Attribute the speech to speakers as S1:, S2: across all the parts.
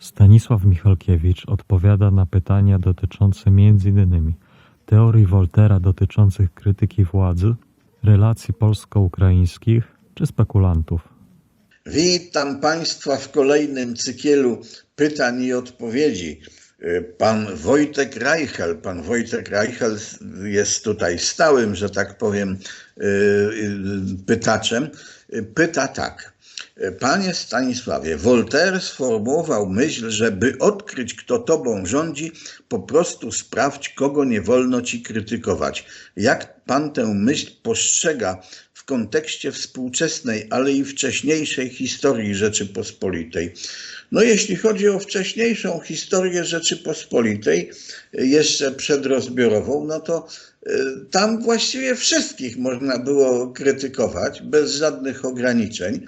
S1: Stanisław Michalkiewicz odpowiada na pytania dotyczące m.in. teorii Woltera dotyczących krytyki władzy, relacji polsko-ukraińskich czy spekulantów.
S2: Witam Państwa w kolejnym cykielu pytań i odpowiedzi. Pan Wojtek Reichel, pan Wojtek Reichel jest tutaj stałym, że tak powiem, pytaczem. Pyta tak. Panie Stanisławie, Voltaire sformułował myśl, że by odkryć, kto tobą rządzi, po prostu sprawdź, kogo nie wolno ci krytykować. Jak pan tę myśl postrzega w kontekście współczesnej, ale i wcześniejszej historii Rzeczypospolitej? No, jeśli chodzi o wcześniejszą historię Rzeczypospolitej, jeszcze przedrozbiorową, no to tam właściwie wszystkich można było krytykować bez żadnych ograniczeń,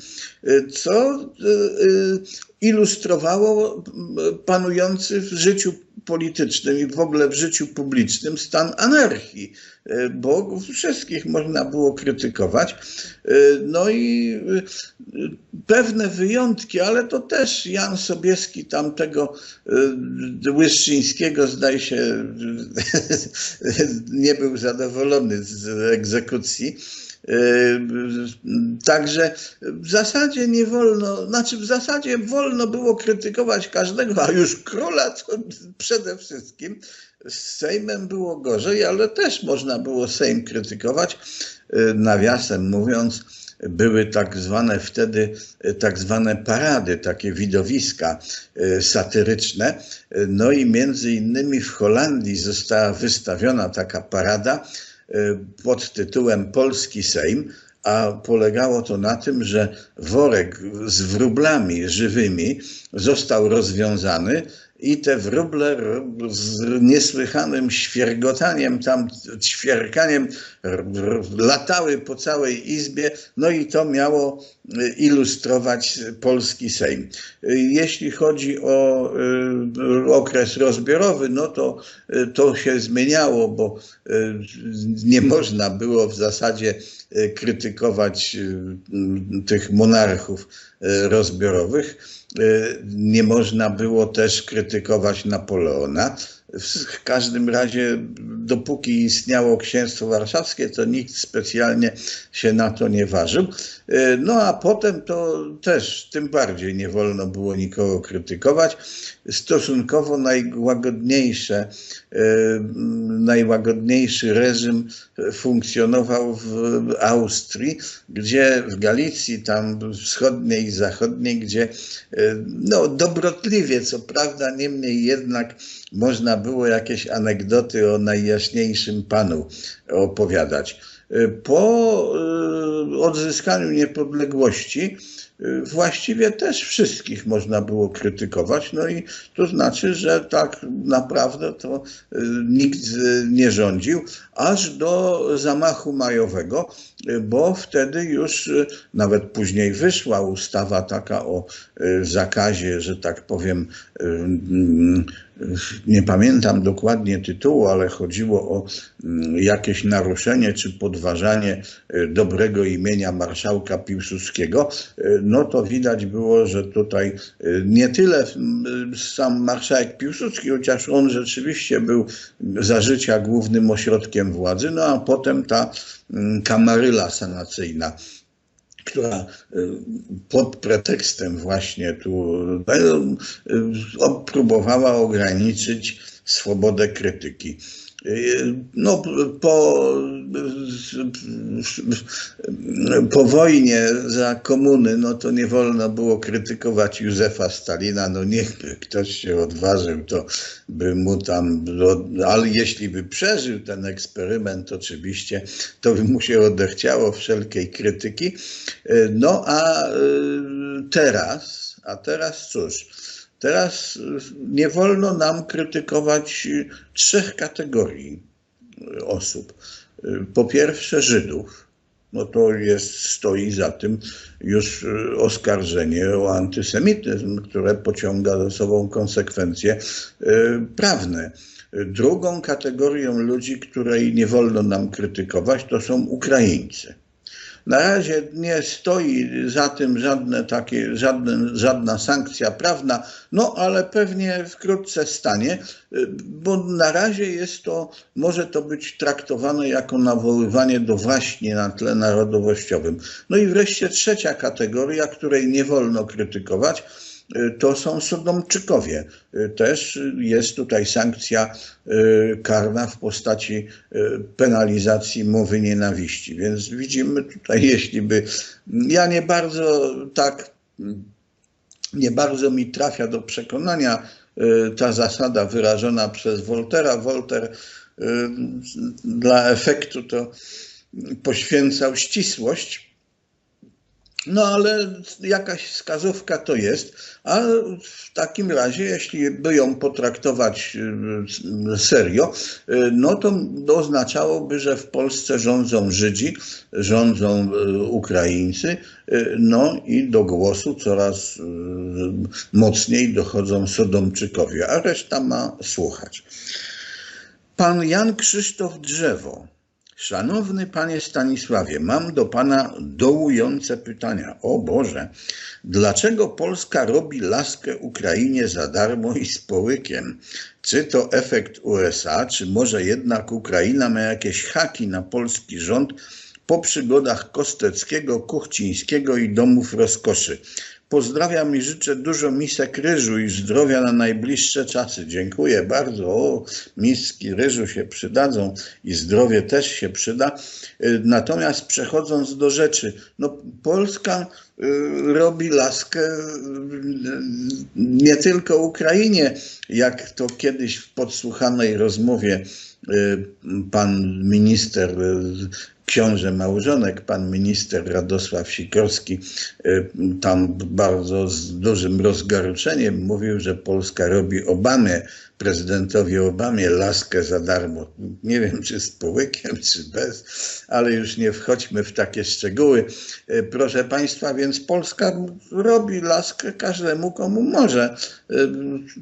S2: co ilustrowało panujący w życiu politycznym i w ogóle w życiu publicznym stan anarchii, bo wszystkich można było krytykować. No i pewne wyjątki, ale to też Jan Sobieski tamtego Łyszczyńskiego zdaje się nie był zadowolony z egzekucji. Także w zasadzie nie wolno, znaczy w zasadzie wolno było krytykować każdego, a już króla to przede wszystkim. Z Sejmem było gorzej, ale też można było Sejm krytykować. Nawiasem mówiąc, były tak zwane wtedy tak zwane parady, takie widowiska satyryczne. No i między innymi w Holandii została wystawiona taka parada pod tytułem Polski Sejm, a polegało to na tym, że worek z wróblami żywymi został rozwiązany i te wróble z niesłychanym świergotaniem, tam ćwierkaniem latały po całej izbie, no i to miało ilustrować polski Sejm. Jeśli chodzi o okres rozbiorowy, no to to się zmieniało, bo nie można było w zasadzie krytykować tych monarchów rozbiorowych. Nie można było też krytykować Napoleona. W każdym razie, dopóki istniało księstwo warszawskie, to nikt specjalnie się na to nie ważył. No a potem to też tym bardziej nie wolno było nikogo krytykować. Stosunkowo najłagodniejsze, najłagodniejszy reżim funkcjonował w Austrii, gdzie w Galicji, tam wschodniej i zachodniej, gdzie no dobrotliwie, co prawda, niemniej jednak można było jakieś anegdoty o najjaśniejszym panu opowiadać. Po odzyskaniu niepodległości właściwie też wszystkich można było krytykować, no i to znaczy, że tak naprawdę to nikt nie rządził, aż do zamachu majowego, bo wtedy już nawet później wyszła ustawa taka o zakazie, że tak powiem, nie pamiętam dokładnie tytułu, ale chodziło o jakieś naruszenie czy podważanie dobrego imienia marszałka Piłsudskiego, no to widać było, że tutaj nie tyle sam marszałek Piłsudski, chociaż on rzeczywiście był za życia głównym ośrodkiem władzy, no a potem ta kamaryla sanacyjna która pod pretekstem właśnie tu próbowała ograniczyć swobodę krytyki. No, po, po wojnie za komuny, no to nie wolno było krytykować Józefa Stalina, no niechby ktoś się odważył, to by mu tam, ale jeśli by przeżył ten eksperyment oczywiście, to by mu się odechciało wszelkiej krytyki. No a teraz, a teraz cóż, Teraz nie wolno nam krytykować trzech kategorii osób. Po pierwsze Żydów, no to jest, stoi za tym już oskarżenie o antysemityzm, które pociąga za sobą konsekwencje prawne. Drugą kategorią ludzi, której nie wolno nam krytykować, to są Ukraińcy. Na razie nie stoi za tym żadne takie, żadne, żadna sankcja prawna, no ale pewnie wkrótce stanie, y, bo na razie jest to, może to być traktowane jako nawoływanie do waśni na tle narodowościowym. No i wreszcie trzecia kategoria, której nie wolno krytykować, to są Sodomczykowie. Y, Też jest tutaj sankcja y, karna w postaci y, penalizacji mowy nienawiści. Więc widzimy tutaj, jeśli by. Ja nie bardzo tak. Nie bardzo mi trafia do przekonania y, ta zasada wyrażona przez Woltera. Wolter y, dla efektu to poświęcał ścisłość. No ale jakaś wskazówka to jest, a w takim razie, jeśli by ją potraktować y, serio, y, no to oznaczałoby, że w Polsce rządzą Żydzi, rządzą y, Ukraińcy, y, no i do głosu coraz y, mocniej dochodzą Sodomczykowie, a reszta ma słuchać. Pan Jan Krzysztof Drzewo. Szanowny panie Stanisławie, mam do pana dołujące pytania. O Boże, dlaczego Polska robi laskę Ukrainie za darmo i z połykiem? Czy to efekt USA, czy może jednak Ukraina ma jakieś haki na polski rząd po przygodach Kosteckiego, Kuchcińskiego i domów rozkoszy? Pozdrawiam i życzę dużo misek ryżu i zdrowia na najbliższe czasy. Dziękuję bardzo. O, miski ryżu się przydadzą i zdrowie też się przyda. Y, Natomiast przechodząc do rzeczy, no Polska y, robi laskę y, nie tylko Ukrainie, jak to kiedyś w podsłuchanej rozmowie pan minister książę małżonek, pan minister Radosław Sikorski, y, tam bardzo z dużym rozgorczeniem mówił, że Polska robi Obamie, prezydentowi Obamie laskę za darmo. Nie wiem, czy z połykiem, czy bez, ale już nie wchodźmy w takie szczegóły. Y, Proszę Państwa, więc Polska robi laskę każdemu, komu może. Y,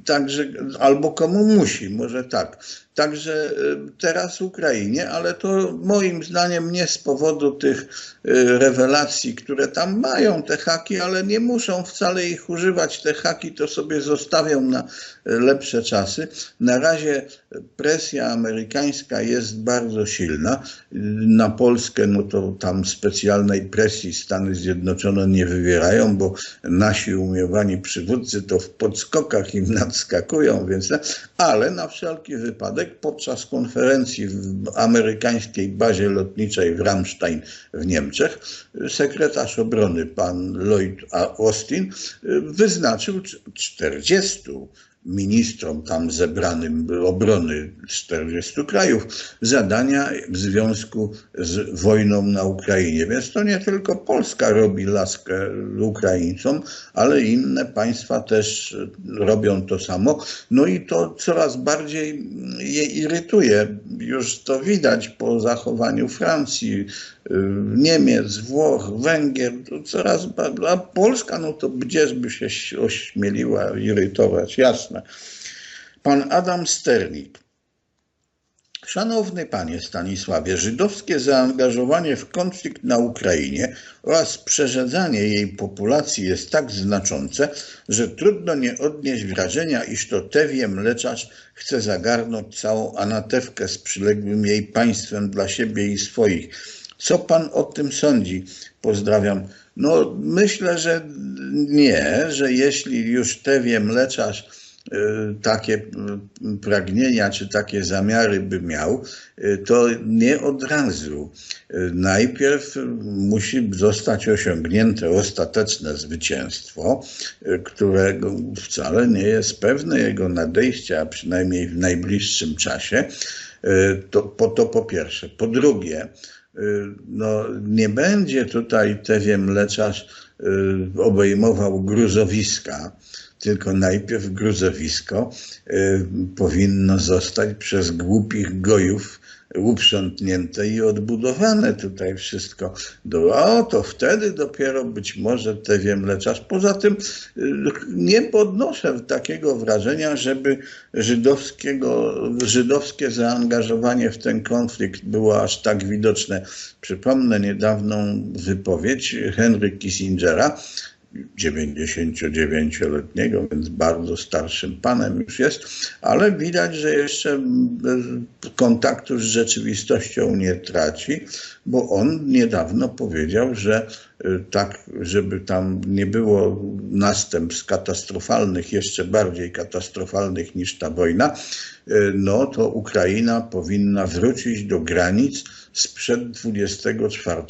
S2: Także, albo komu musi, może tak. Także y, teraz Ukrainie, ale to moim zdaniem nie z powodu tych rewelacji, które tam mają te haki, ale nie muszą wcale ich używać. Te haki to sobie zostawią na lepsze czasy. Na razie presja amerykańska jest bardzo silna. Na Polskę, no to tam specjalnej presji Stany Zjednoczone nie wywierają, bo nasi umiłowani przywódcy to w podskokach im nadskakują, więc, ale na wszelki wypadek podczas konferencji w amerykańskiej bazie lotniczej w Ramstein w Niemczech sekretarz obrony pan Lloyd Austin wyznaczył 40 ministrom tam zebranym obrony 40 krajów zadania w związku z wojną na Ukrainie. Więc to nie tylko Polska robi laskę Ukraińcom, ale inne państwa też robią to samo. No i to coraz bardziej je irytuje. Już to widać po zachowaniu Francji, Niemiec, Włoch, Węgier, to coraz bardziej. A Polska, no to gdzież by się ośmieliła irytować, jasne. Pan Adam Sternik. Szanowny panie Stanisławie, żydowskie zaangażowanie w konflikt na Ukrainie oraz przerzedzanie jej populacji jest tak znaczące, że trudno nie odnieść wrażenia, iż to Tewie Mleczarz chce zagarnąć całą Anatewkę z przyległym jej państwem dla siebie i swoich. Co pan o tym sądzi? Pozdrawiam. No, myślę, że nie, że jeśli już Tewie Mleczarz y, takie y, pragnienia czy takie zamiary by miał, y, to nie od razu. Najpierw musi zostać osiągnięte ostateczne zwycięstwo, którego wcale nie jest pewne jego nadejścia, przynajmniej w najbliższym czasie. To po, to po pierwsze. Po drugie, no, nie będzie tutaj Tewie Mleczarz y, obejmował gruzowiska, tylko najpierw gruzowisko y, powinno zostać przez głupich gojów uprzątnięte i odbudowane tutaj wszystko. O, to wtedy dopiero być może te wiem mleczarz. Poza tym y, nie podnoszę takiego wrażenia, żeby żydowskiego, żydowskie zaangażowanie w ten konflikt było aż tak widoczne. Przypomnę niedawną wypowiedź Henry Kissingera, 99-letniego, więc bardzo starszym panem już jest, ale widać, że jeszcze kontaktu z rzeczywistością nie traci, bo on niedawno powiedział, że tak, żeby tam nie było następstw katastrofalnych, jeszcze bardziej katastrofalnych niż ta wojna, y, no to Ukraina powinna wrócić do granic sprzed 24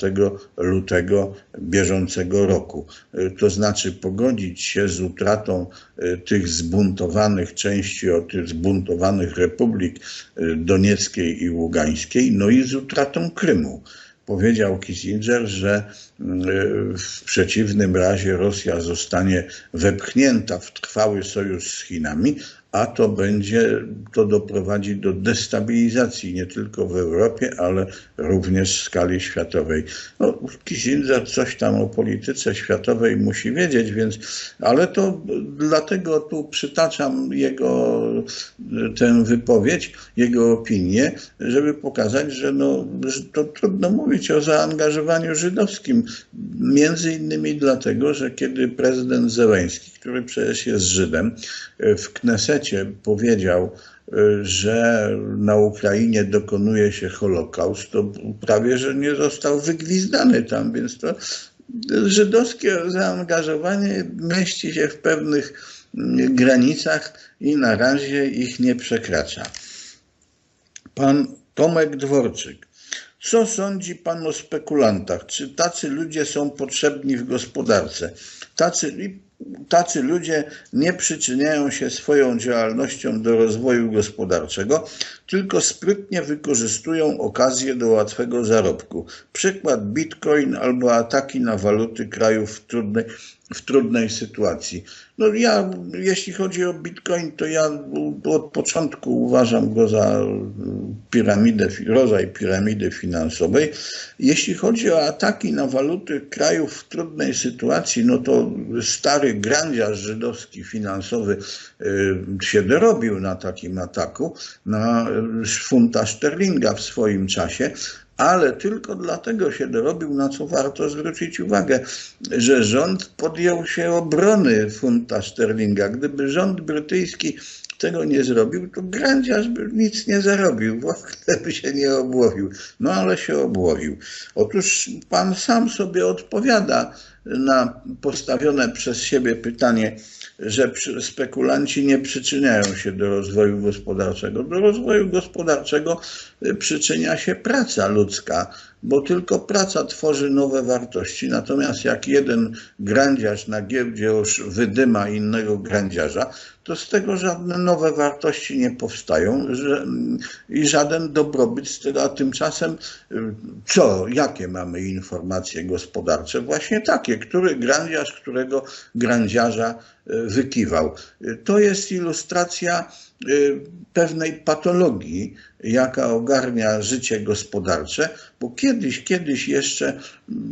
S2: lutego bieżącego roku. Y, To znaczy pogodzić się z utratą y, tych zbuntowanych części, od tych zbuntowanych republik y, Donieckiej i Ługańskiej, no i z utratą Krymu. Powiedział Kissinger, że y, w przeciwnym razie Rosja zostanie wepchnięta w trwały sojusz z Chinami, a to będzie, to doprowadzi do destabilizacji nie tylko w Europie, ale również w skali światowej. No, Kissinger coś tam o polityce światowej musi wiedzieć, więc, ale to dlatego tu przytaczam jego tę wypowiedź, jego opinię, żeby pokazać, że no, to trudno mówić o zaangażowaniu żydowskim. Między innymi dlatego, że kiedy prezydent Zełęński, który przecież jest Żydem, w Powiedział, że na Ukrainie dokonuje się Holokaust, to prawie, że nie został wygwizdany tam, więc to żydowskie zaangażowanie mieści się w pewnych granicach i na razie ich nie przekracza. Pan Tomek Dworczyk. Co sądzi pan o spekulantach? Czy tacy ludzie są potrzebni w gospodarce? Tacy, tacy ludzie nie przyczyniają się swoją działalnością do rozwoju gospodarczego, tylko sprytnie wykorzystują okazję do łatwego zarobku. Przykład bitcoin albo ataki na waluty krajów w trudnej, w trudnej sytuacji. No ja, jeśli chodzi o bitcoin, to ja od początku uważam go za piramidę, rodzaj piramidy finansowej. Jeśli chodzi o ataki na waluty krajów w trudnej sytuacji, no to stary grandziarz żydowski finansowy się dorobił na takim ataku, na funta sterlinga w swoim czasie, ale tylko dlatego się dorobił, na co warto zwrócić uwagę, że rząd podjął się obrony funta sterlinga. Gdyby rząd brytyjski tego nie zrobił, to grandziarz by nic nie zarobił, w ogóle by się nie obłowił. No ale się obłowił. Otóż pan sam sobie odpowiada na postawione przez siebie pytanie, że spekulanci nie przyczyniają się do rozwoju gospodarczego. Do rozwoju gospodarczego przyczynia się praca ludzka, bo tylko praca tworzy nowe wartości. Natomiast jak jeden grandziarz na giełdzie już wydyma innego grandziarza, to z tego żadne nowe wartości nie powstają i żaden dobrobyt z tego, a tymczasem co, jakie mamy informacje gospodarcze? Właśnie takie, który grandziarz, którego grandziarza wykiwał. To jest ilustracja pewnej patologii, jaka ogarnia życie gospodarcze, bo kiedyś, kiedyś jeszcze,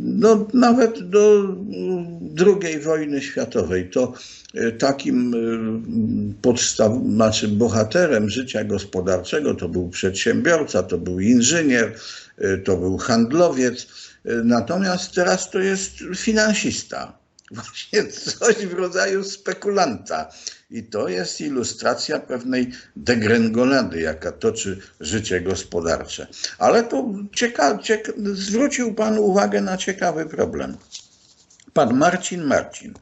S2: no nawet do II wojny światowej, to takim podstaw, znaczy bohaterem życia gospodarczego to był przedsiębiorca, to był inżynier, to był handlowiec, natomiast teraz to jest finansista. Właśnie coś w rodzaju spekulanta. I to jest ilustracja pewnej degrengolady, jaka toczy życie gospodarcze. Ale to cieka, cieka, zwrócił Pan uwagę na ciekawy problem. Pan Marcin Marcin.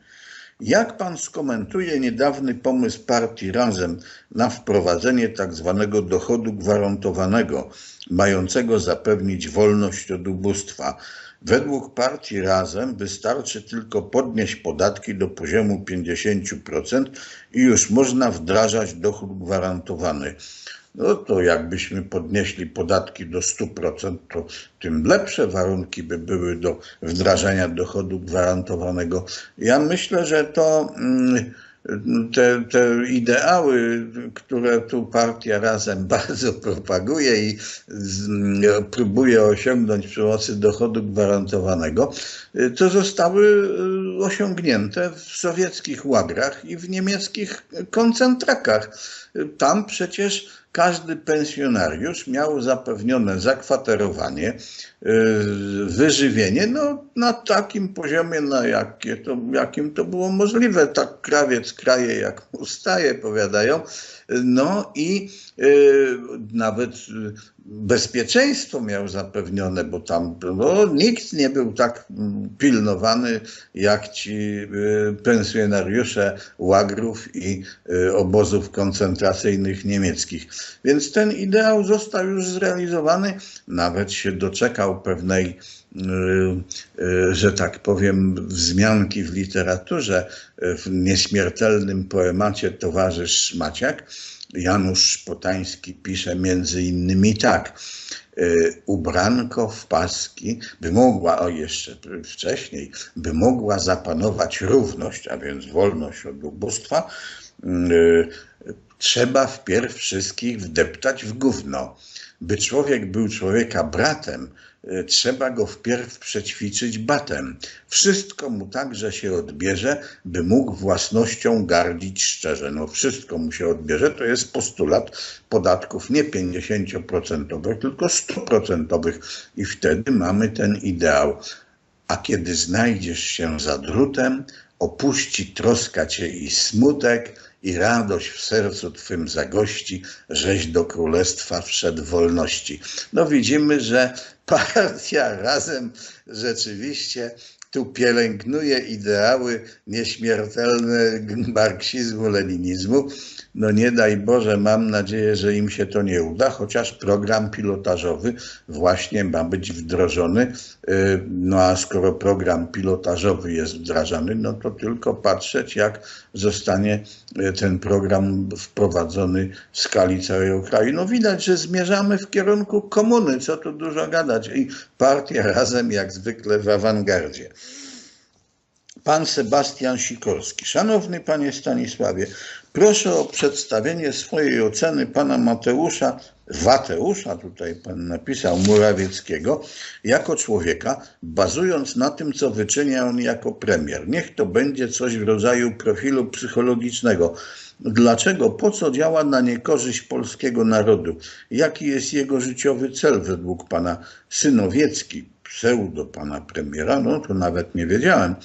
S2: Jak pan skomentuje niedawny pomysł partii Razem na wprowadzenie tak zwanego dochodu gwarantowanego, mającego zapewnić wolność od ubóstwa? Według partii Razem wystarczy tylko podnieść podatki do poziomu 50% i już można wdrażać dochód gwarantowany. No to jakbyśmy podnieśli podatki do 100%, to tym lepsze warunki by były do wdrażania dochodu gwarantowanego. Ja myślę, że to te, te ideały, które tu partia razem bardzo propaguje i z, próbuje osiągnąć przy pomocy dochodu gwarantowanego, to zostały osiągnięte w sowieckich łagrach i w niemieckich koncentrakach. Tam przecież każdy pensjonariusz miał zapewnione zakwaterowanie, wyżywienie no, na takim poziomie, na jakie to, jakim to było możliwe. Tak krawiec kraje jak mu staje, powiadają. No i y, nawet bezpieczeństwo miał zapewnione, bo tam no, nikt nie był tak pilnowany jak ci y, pensjonariusze łagrów i y, obozów koncentracyjnych niemieckich. Więc ten ideał został już zrealizowany, nawet się doczekał pewnej że tak powiem, wzmianki w literaturze, w nieśmiertelnym poemacie Towarzysz Szmaciak. Janusz Szpotański pisze między innymi tak. Ubranko w paski, by mogła, o jeszcze wcześniej, by mogła zapanować równość, a więc wolność od ubóstwa, trzeba wpierw wszystkich wdeptać w gówno. By człowiek był człowieka bratem, trzeba go wpierw przećwiczyć batem. Wszystko mu także się odbierze, by mógł własnością gardzić szczerze. No wszystko mu się odbierze, to jest postulat podatków nie 50%, tylko 100% i wtedy mamy ten ideał. A kiedy znajdziesz się za drutem, opuści troska cię i smutek, i radość w sercu Twym zagości, żeś do królestwa wszedł wolności. No widzimy, że partia razem rzeczywiście tu pielęgnuje ideały nieśmiertelne marksizmu, leninizmu. No nie daj Boże, mam nadzieję, że im się to nie uda, chociaż program pilotażowy właśnie ma być wdrożony. No a skoro program pilotażowy jest wdrażany, no to tylko patrzeć, jak zostanie ten program wprowadzony w skali całego kraju. No widać, że zmierzamy w kierunku komuny, co tu dużo gadać. I partia razem jak zwykle w awangardzie. Pan Sebastian Sikorski. Szanowny panie Stanisławie, proszę o przedstawienie swojej oceny pana Mateusza, Wateusza, tutaj pan napisał, Murawieckiego, jako człowieka, bazując na tym, co wyczynia on jako premier. Niech to będzie coś w rodzaju profilu psychologicznego. Dlaczego, po co działa na niekorzyść polskiego narodu? Jaki jest jego życiowy cel według pana Synowiecki, pseudo pana premiera? No to nawet nie wiedziałem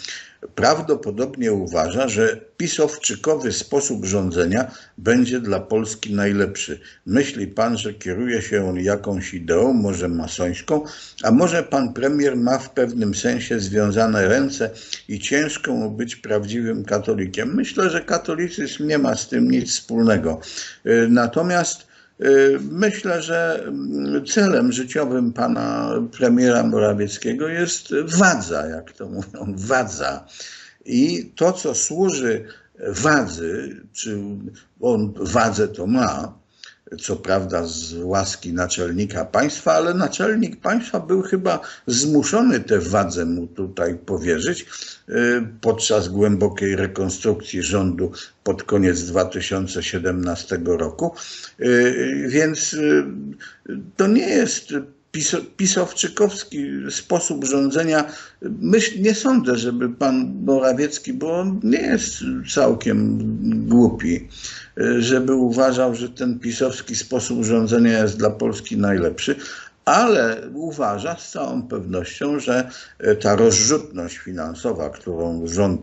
S2: prawdopodobnie uważa, że pisowczykowy sposób rządzenia będzie dla Polski najlepszy. Myśli pan, że kieruje się on jakąś ideą, może masońską, a może pan premier ma w pewnym sensie związane ręce i ciężko mu być prawdziwym katolikiem. Myślę, że katolicyzm nie ma z tym nic wspólnego. Natomiast Myślę, że celem życiowym pana premiera Morawieckiego jest wadza, jak to mówią, wadza. I to, co służy wadzy, czy on wadzę to ma, co prawda z łaski naczelnika państwa, ale naczelnik państwa był chyba zmuszony tę wadzę mu tutaj powierzyć podczas głębokiej rekonstrukcji rządu pod koniec 2017 roku. Więc to nie jest pisowczykowski sposób rządzenia. Myśl, nie sądzę, żeby pan Morawiecki, bo on nie jest całkiem głupi, żeby uważał, że ten pisowski sposób rządzenia jest dla Polski najlepszy, ale uważa z całą pewnością, że ta rozrzutność finansowa, którą rząd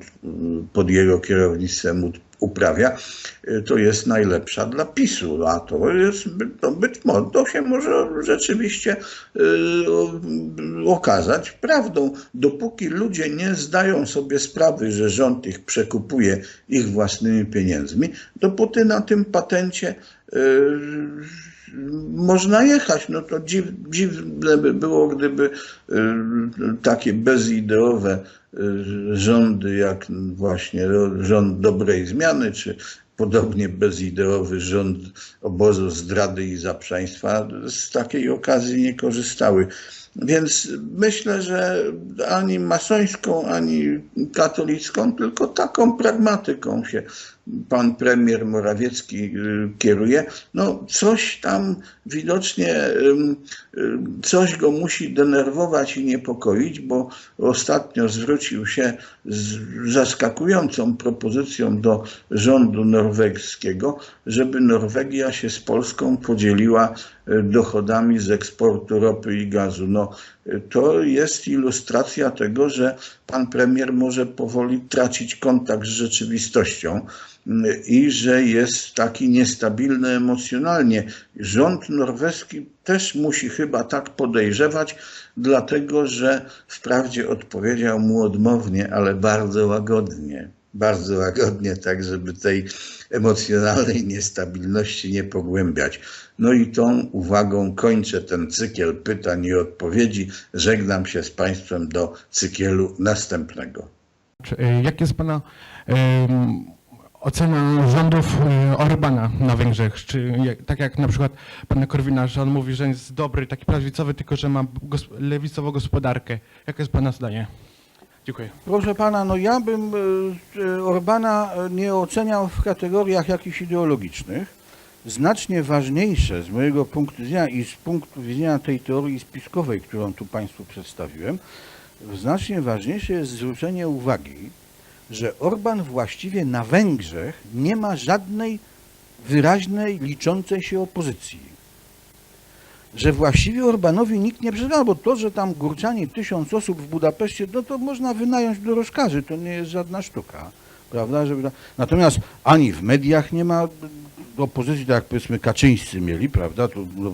S2: pod jego kierownictwem uprawia, to jest najlepsza dla PiSu, a to jest, to być może, to się może rzeczywiście okazać prawdą. Dopóki ludzie nie zdają sobie sprawy, że rząd ich przekupuje ich własnymi pieniędzmi, dopóty na tym patencie można jechać. No to dziw, dziwne by było, gdyby takie bezideowe rządy, jak właśnie rząd dobrej zmiany, czy podobnie bezideowy rząd obozu zdrady i zaprzaństwa z takiej okazji nie korzystały. Więc myślę, że ani masońską, ani katolicką, tylko taką pragmatyką się pan premier Morawiecki y, kieruje. No coś tam widocznie, coś go musi denerwować i niepokoić, bo ostatnio zwrócił się z zaskakującą propozycją do rządu norweskiego, żeby Norwegia się z Polską podzieliła y, dochodami z eksportu ropy i gazu. No, to jest ilustracja tego, że pan premier może powoli tracić kontakt z rzeczywistością y, i że jest taki niestabilny emocjonalnie. Rząd norweski też musi chyba tak podejrzewać, dlatego że wprawdzie odpowiedział mu odmownie, ale bardzo łagodnie. Bardzo łagodnie, tak żeby tej emocjonalnej niestabilności nie pogłębiać. No i tą uwagą kończę ten cykiel pytań i odpowiedzi. Żegnam się z Państwem do cykielu następnego.
S3: E, Jak jest Pana ocena rządów e, Orbana na Węgrzech? Czy tak jak na przykład Pan Korwina, że on mówi, że jest dobry, taki prawicowy, tylko że ma lewicową gospodarkę. Jakie jest Pana zdanie? Dziękuję.
S4: Proszę pana, no ja bym e, e, Orbana e, nie oceniał w kategoriach jakichś ideologicznych. Znacznie ważniejsze z mojego punktu widzenia i z punktu widzenia tej teorii spiskowej, którą tu Państwu przedstawiłem, znacznie ważniejsze jest zwrócenie uwagi, że Orban właściwie na Węgrzech nie ma żadnej wyraźnej, liczącej się opozycji że właściwie Orbanowi nikt nie przeszkadza, bo to, że tam Górczanie tysiąc osób w Budapeszcie, no to można wynająć do rozkazy, to nie jest żadna sztuka, prawda? Żeby... Natomiast ani w mediach nie ma opozycji, tak jak powiedzmy Kaczyńscy mieli, prawda? To no,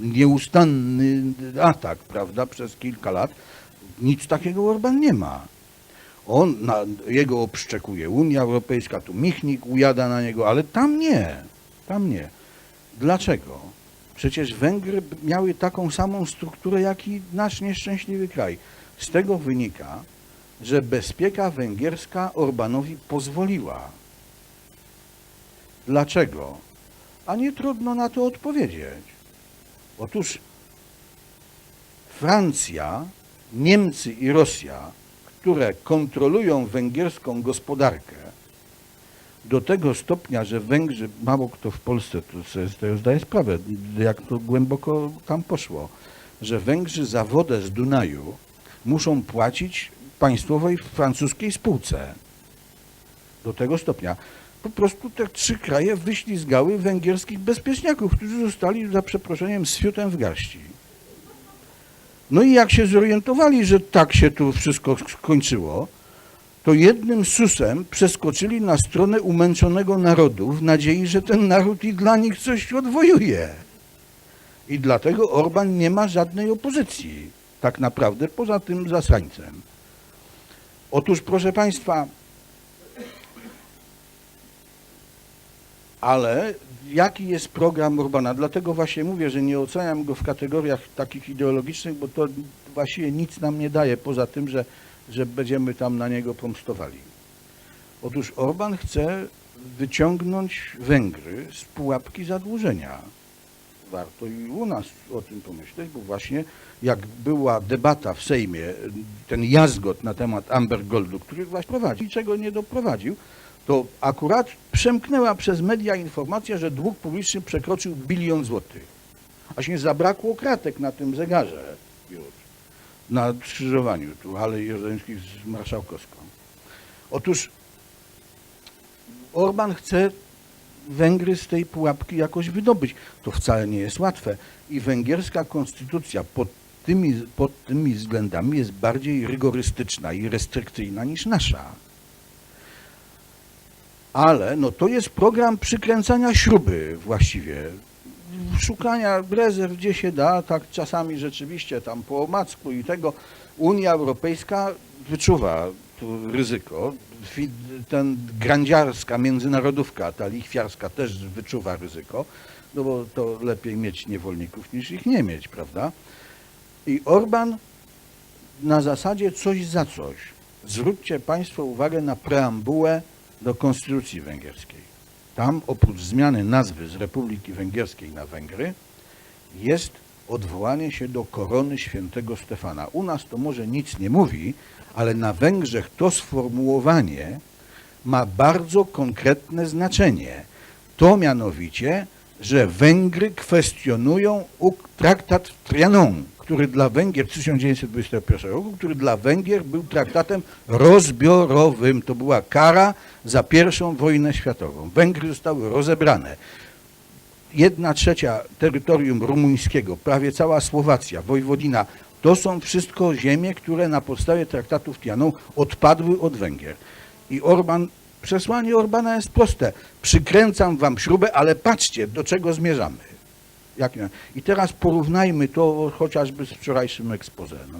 S4: nieustanny atak, prawda, przez kilka lat. Nic takiego Orban nie ma. On, na, jego obszczekuje Unia Europejska, tu Michnik ujada na niego, ale tam nie, tam nie. Dlaczego? Przecież Węgry miały taką samą strukturę, jak i nasz nieszczęśliwy kraj. Z tego wynika, że bezpieka węgierska Orbanowi pozwoliła. Dlaczego? A nie trudno na to odpowiedzieć. Otóż Francja, Niemcy i Rosja, które kontrolują węgierską gospodarkę, do tego stopnia, że Węgrzy, mało kto w Polsce to sobie z tego zdaje sprawę, jak to głęboko tam poszło, że Węgrzy za wodę z Dunaju muszą płacić państwowej francuskiej spółce. Do tego stopnia. Po prostu te trzy kraje wyślizgały węgierskich bezpieczniaków, którzy zostali za przeproszeniem z fiutem w garści. No i jak się zorientowali, że tak się tu wszystko skończyło, to jednym susem przeskoczyli na stronę umęczonego narodu w nadziei, że ten naród i dla nich coś odwojuje. I dlatego Orban nie ma żadnej opozycji, tak naprawdę poza tym zasańcem. Otóż, proszę Państwa, ale jaki jest program Orbana? Dlatego właśnie mówię, że nie oceniam go w kategoriach takich ideologicznych, bo to właściwie nic nam nie daje, poza tym, że że będziemy tam na niego pomstowali. Otóż Orban chce wyciągnąć Węgry z pułapki zadłużenia. Warto i u nas o tym pomyśleć, bo właśnie jak była debata w Sejmie, ten jazgot na temat Amber Goldu, który właśnie prowadził, niczego nie doprowadził, to akurat przemknęła przez media informacja, że dług publiczny przekroczył bilion złotych. Aż nie zabrakło kratek na tym zegarze już na skrzyżowaniu tu Alei Jerozolimskiej z Marszałkowską. Otóż Orban chce Węgry z tej pułapki jakoś wydobyć. To wcale nie jest łatwe. I węgierska konstytucja pod tymi, pod tymi względami jest bardziej rygorystyczna i restrykcyjna niż nasza. Ale no, to jest program przykręcania śruby właściwie szukania rezerw gdzie się da, tak czasami rzeczywiście tam po omacku i tego Unia Europejska wyczuwa tu ryzyko. Ten grandziarska międzynarodówka, ta lichwiarska też wyczuwa ryzyko, no bo to lepiej mieć niewolników niż ich nie mieć, prawda? I Orban na zasadzie coś za coś. Zwróćcie Państwo uwagę na preambułę do Konstytucji Węgierskiej. Tam oprócz zmiany nazwy z Republiki Węgierskiej na Węgry jest odwołanie się do korony świętego Stefana. U nas to może nic nie mówi, ale na Węgrzech to sformułowanie ma bardzo konkretne znaczenie. To mianowicie, że Węgry kwestionują traktat Trianon, który dla Węgier w 1921 roku, który dla Węgier był traktatem rozbiorowym. To była kara za pierwszą wojnę światową. Węgry zostały rozebrane. Jedna trzecia terytorium rumuńskiego, prawie cała Słowacja, Wojwodina, to są wszystko ziemie, które na podstawie traktatu w Trianon odpadły od Węgier. I Orban, przesłanie Orbana jest proste. Przykręcam wam śrubę, ale patrzcie, do czego zmierzamy. Jak, I teraz porównajmy to chociażby z wczorajszym expose. No.